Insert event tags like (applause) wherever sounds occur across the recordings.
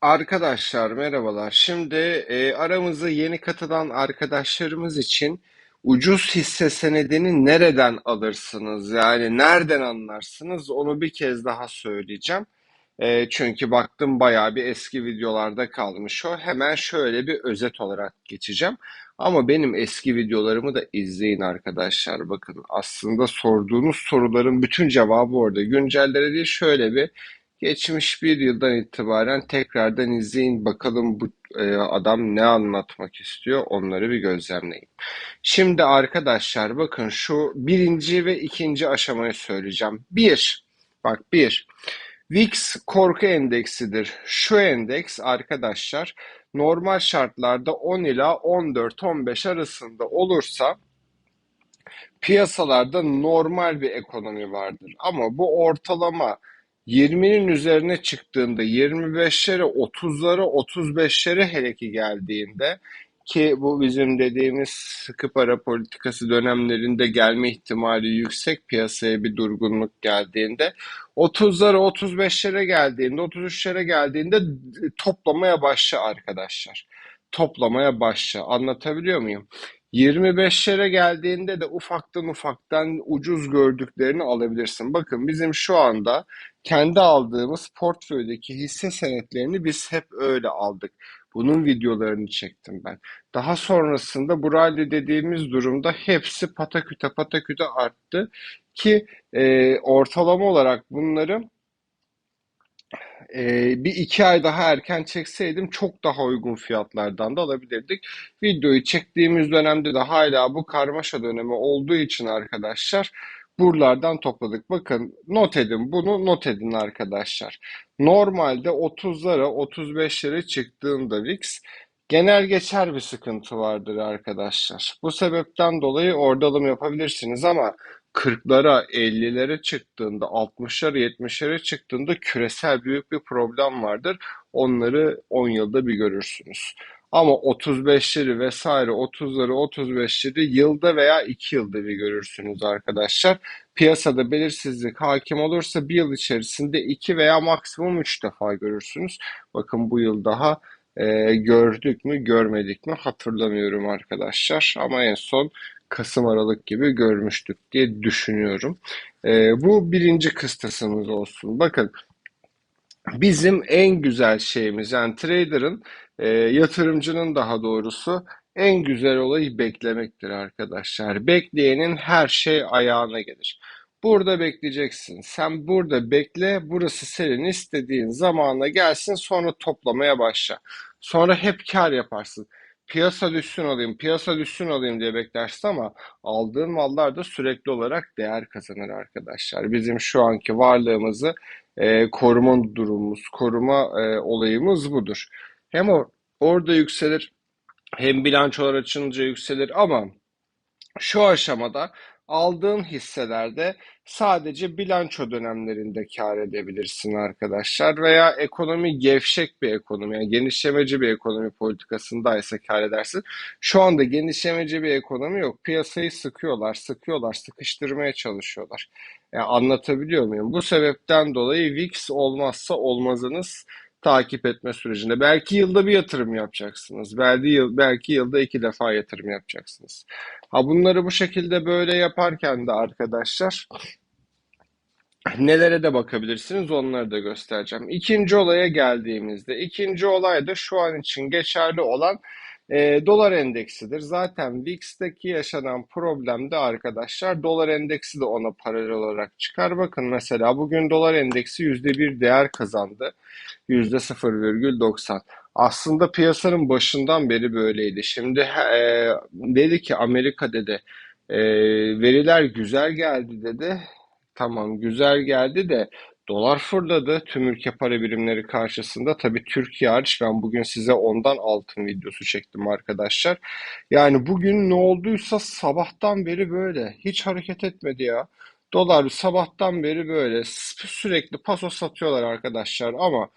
Arkadaşlar merhabalar. Şimdi e, aramıza yeni katılan arkadaşlarımız için ucuz hisse senedini nereden alırsınız? Yani nereden anlarsınız? Onu bir kez daha söyleyeceğim. E, çünkü baktım bayağı bir eski videolarda kalmış o. Hemen şöyle bir özet olarak geçeceğim. Ama benim eski videolarımı da izleyin arkadaşlar. Bakın aslında sorduğunuz soruların bütün cevabı orada. Güncellere değil şöyle bir Geçmiş bir yıldan itibaren tekrardan izleyin bakalım bu e, adam ne anlatmak istiyor onları bir gözlemleyin. Şimdi arkadaşlar bakın şu birinci ve ikinci aşamayı söyleyeceğim. Bir, bak bir, VIX korku endeksidir. Şu endeks arkadaşlar normal şartlarda 10 ila 14-15 arasında olursa piyasalarda normal bir ekonomi vardır. Ama bu ortalama 20'nin üzerine çıktığında 25'lere 30'lara 35'lere hele ki geldiğinde ki bu bizim dediğimiz sıkı para politikası dönemlerinde gelme ihtimali yüksek piyasaya bir durgunluk geldiğinde 30'lara 35'lere geldiğinde 33'lere geldiğinde toplamaya başla arkadaşlar. Toplamaya başla. Anlatabiliyor muyum? 25'lere geldiğinde de ufaktan ufaktan ucuz gördüklerini alabilirsin. Bakın bizim şu anda kendi aldığımız portföydeki hisse senetlerini biz hep öyle aldık. Bunun videolarını çektim ben. Daha sonrasında bu dediğimiz durumda hepsi pataküte pataküte arttı ki e, ortalama olarak bunları e, bir iki ay daha erken çekseydim çok daha uygun fiyatlardan da alabilirdik. Videoyu çektiğimiz dönemde de hala bu karmaşa dönemi olduğu için arkadaşlar buralardan topladık. Bakın not edin bunu not edin arkadaşlar. Normalde 30'lara 35'lere çıktığında VIX genel geçer bir sıkıntı vardır arkadaşlar. Bu sebepten dolayı orada alım yapabilirsiniz ama 40'lara 50'lere çıktığında 60'lara 70'lere çıktığında küresel büyük bir problem vardır. Onları 10 yılda bir görürsünüz. Ama 35'leri vesaire 30'ları 35'leri yılda veya 2 yılda bir görürsünüz arkadaşlar. Piyasada belirsizlik hakim olursa bir yıl içerisinde 2 veya maksimum 3 defa görürsünüz. Bakın bu yıl daha e, gördük mü görmedik mi hatırlamıyorum arkadaşlar. Ama en son Kasım Aralık gibi görmüştük diye düşünüyorum. E, bu birinci kıstasımız olsun. Bakın bizim en güzel şeyimiz yani trader'ın e, yatırımcının daha doğrusu en güzel olayı beklemektir arkadaşlar. Bekleyenin her şey ayağına gelir. Burada bekleyeceksin. Sen burada bekle. Burası senin istediğin zamana gelsin. Sonra toplamaya başla. Sonra hep kar yaparsın. Piyasa düşsün alayım, piyasa düşsün alayım diye beklersin ama aldığın mallar da sürekli olarak değer kazanır arkadaşlar. Bizim şu anki varlığımızı e, koruma durumumuz, koruma e, olayımız budur. Hem o, orada yükselir hem bilançolar açılınca yükselir ama şu aşamada aldığın hisselerde sadece bilanço dönemlerinde kâr edebilirsin arkadaşlar veya ekonomi gevşek bir ekonomi yani genişlemeci bir ekonomi politikasındaysa kâr edersin. Şu anda genişlemeci bir ekonomi yok. Piyasayı sıkıyorlar, sıkıyorlar, sıkıştırmaya çalışıyorlar. Yani anlatabiliyor muyum? Bu sebepten dolayı VIX olmazsa olmazınız takip etme sürecinde. Belki yılda bir yatırım yapacaksınız. Belki, yıl, belki yılda iki defa yatırım yapacaksınız. Ha bunları bu şekilde böyle yaparken de arkadaşlar nelere de bakabilirsiniz onları da göstereceğim. İkinci olaya geldiğimizde ikinci olay da şu an için geçerli olan e, dolar endeksidir. Zaten VIX'teki yaşanan problem de arkadaşlar dolar endeksi de ona paralel olarak çıkar. Bakın mesela bugün dolar endeksi %1 değer kazandı. %0,90. Aslında piyasanın başından beri böyleydi. Şimdi e, dedi ki Amerika dedi e, veriler güzel geldi dedi. Tamam güzel geldi de dolar fırladı tüm ülke para birimleri karşısında. Tabii Türkiye hariç ben bugün size ondan altın videosu çektim arkadaşlar. Yani bugün ne olduysa sabahtan beri böyle. Hiç hareket etmedi ya. Dolar sabahtan beri böyle sürekli paso satıyorlar arkadaşlar ama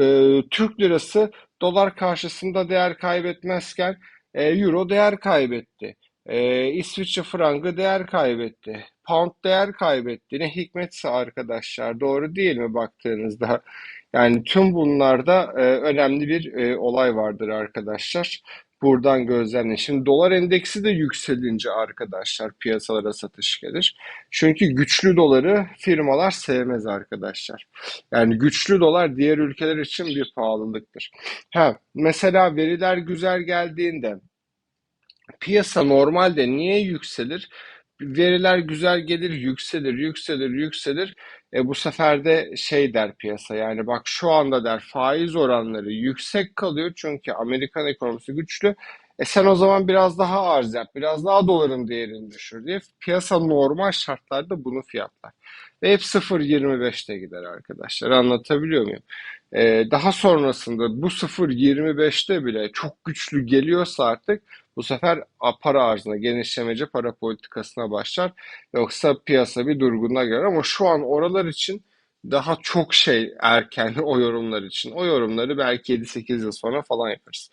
e, Türk lirası dolar karşısında değer kaybetmezken e, euro değer kaybetti. E, İsviçre frangı değer kaybetti. Pound değer kaybetti. Ne hikmetse arkadaşlar doğru değil mi baktığınızda? Yani tüm bunlarda e, önemli bir e, olay vardır arkadaşlar. Buradan gözlemleyin. Şimdi dolar endeksi de yükselince arkadaşlar piyasalara satış gelir. Çünkü güçlü doları firmalar sevmez arkadaşlar. Yani güçlü dolar diğer ülkeler için bir pahalılıktır. Ha, mesela veriler güzel geldiğinde Piyasa normalde niye yükselir? Veriler güzel gelir, yükselir, yükselir, yükselir. E bu sefer de şey der piyasa yani bak şu anda der faiz oranları yüksek kalıyor çünkü Amerikan ekonomisi güçlü. E sen o zaman biraz daha arz yap, biraz daha doların değerini düşür diye piyasa normal şartlarda bunu fiyatlar. Ve hep 0.25'te gider arkadaşlar. Anlatabiliyor muyum? Ee, daha sonrasında bu 0.25'te bile çok güçlü geliyorsa artık bu sefer para arzına, genişlemeci para politikasına başlar. Yoksa piyasa bir durgunluğa girer ama şu an oralar için daha çok şey erken (laughs) o yorumlar için. O yorumları belki 7-8 yıl sonra falan yaparız.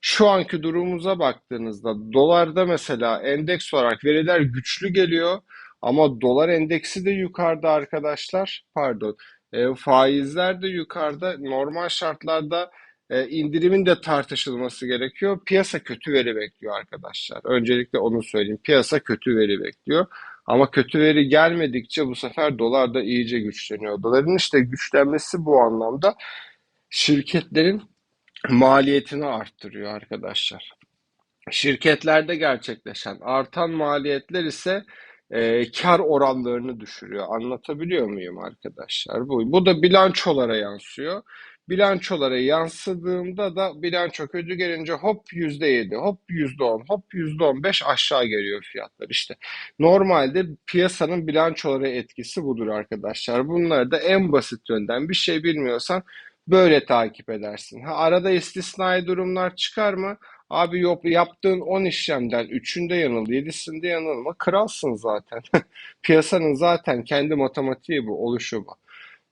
Şu anki durumumuza baktığınızda dolarda mesela endeks olarak veriler güçlü geliyor ama dolar endeksi de yukarıda arkadaşlar. Pardon. E, faizler de yukarıda. Normal şartlarda e, indirimin de tartışılması gerekiyor. Piyasa kötü veri bekliyor arkadaşlar. Öncelikle onu söyleyeyim. Piyasa kötü veri bekliyor. Ama kötü veri gelmedikçe bu sefer dolar da iyice güçleniyor. Doların işte güçlenmesi bu anlamda şirketlerin maliyetini arttırıyor arkadaşlar. Şirketlerde gerçekleşen artan maliyetler ise e, kar oranlarını düşürüyor. Anlatabiliyor muyum arkadaşlar? Bu, bu da bilançolara yansıyor. Bilançolara yansıdığında da bilanço kötü gelince hop yüzde yedi, hop yüzde on, hop yüzde on beş aşağı geliyor fiyatlar. İşte normalde piyasanın bilançolara etkisi budur arkadaşlar. Bunları da en basit yönden bir şey bilmiyorsan böyle takip edersin. Ha, arada istisnai durumlar çıkar mı? Abi yok yaptığın 10 işlemden üçünde yanıl, 7'sinde yanılma. Kralsın zaten. (laughs) Piyasanın zaten kendi matematiği bu, oluşu bu.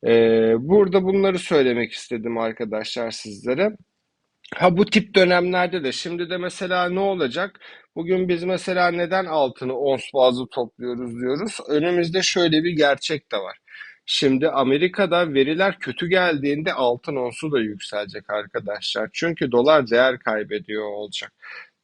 Ee, burada bunları söylemek istedim arkadaşlar sizlere. Ha bu tip dönemlerde de şimdi de mesela ne olacak? Bugün biz mesela neden altını ons bazlı topluyoruz diyoruz. Önümüzde şöyle bir gerçek de var. Şimdi Amerika'da veriler kötü geldiğinde altın onsu da yükselecek arkadaşlar. Çünkü dolar değer kaybediyor olacak.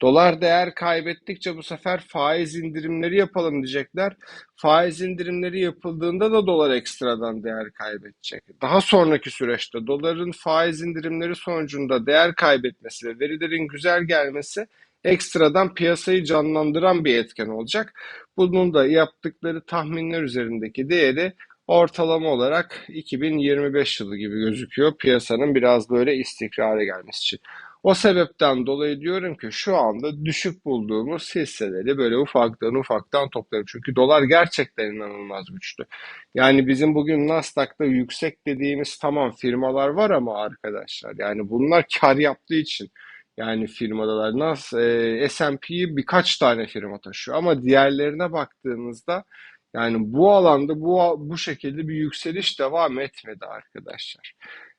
Dolar değer kaybettikçe bu sefer faiz indirimleri yapalım diyecekler. Faiz indirimleri yapıldığında da dolar ekstradan değer kaybedecek. Daha sonraki süreçte doların faiz indirimleri sonucunda değer kaybetmesi ve verilerin güzel gelmesi ekstradan piyasayı canlandıran bir etken olacak. Bunun da yaptıkları tahminler üzerindeki değeri ortalama olarak 2025 yılı gibi gözüküyor piyasanın biraz böyle istikrara gelmesi için. O sebepten dolayı diyorum ki şu anda düşük bulduğumuz hisseleri böyle ufaktan ufaktan toplarım. Çünkü dolar gerçekten inanılmaz güçlü. Yani bizim bugün Nasdaq'ta yüksek dediğimiz tamam firmalar var ama arkadaşlar yani bunlar kar yaptığı için yani firmalar nasıl e, S&P'yi birkaç tane firma taşıyor ama diğerlerine baktığımızda yani bu alanda bu bu şekilde bir yükseliş devam etmedi arkadaşlar.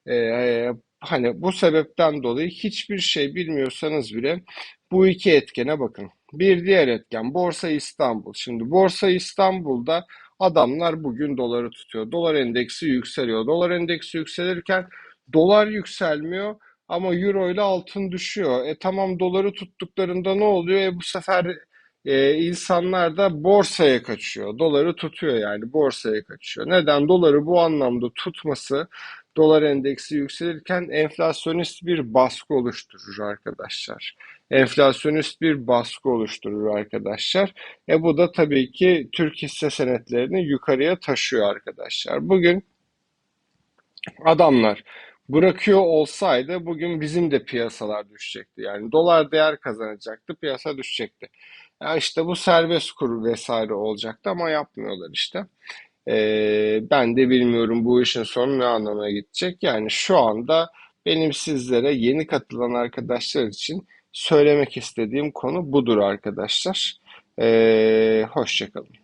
Ee, hani bu sebepten dolayı hiçbir şey bilmiyorsanız bile bu iki etkene bakın. Bir diğer etken Borsa İstanbul. Şimdi Borsa İstanbul'da adamlar bugün doları tutuyor. Dolar endeksi yükseliyor. Dolar endeksi yükselirken dolar yükselmiyor ama euro ile altın düşüyor. E tamam doları tuttuklarında ne oluyor? E bu sefer e, insanlar da borsaya kaçıyor. Doları tutuyor yani borsaya kaçıyor. Neden? Doları bu anlamda tutması dolar endeksi yükselirken enflasyonist bir baskı oluşturur arkadaşlar. Enflasyonist bir baskı oluşturur arkadaşlar. E bu da tabii ki Türk hisse senetlerini yukarıya taşıyor arkadaşlar. Bugün adamlar bırakıyor olsaydı bugün bizim de piyasalar düşecekti. Yani dolar değer kazanacaktı, piyasa düşecekti. Ya işte bu serbest kur vesaire olacaktı ama yapmıyorlar işte. Ee, ben de bilmiyorum bu işin sonu ne anlamına gidecek. Yani şu anda benim sizlere yeni katılan arkadaşlar için söylemek istediğim konu budur arkadaşlar. Ee, hoşça kalın.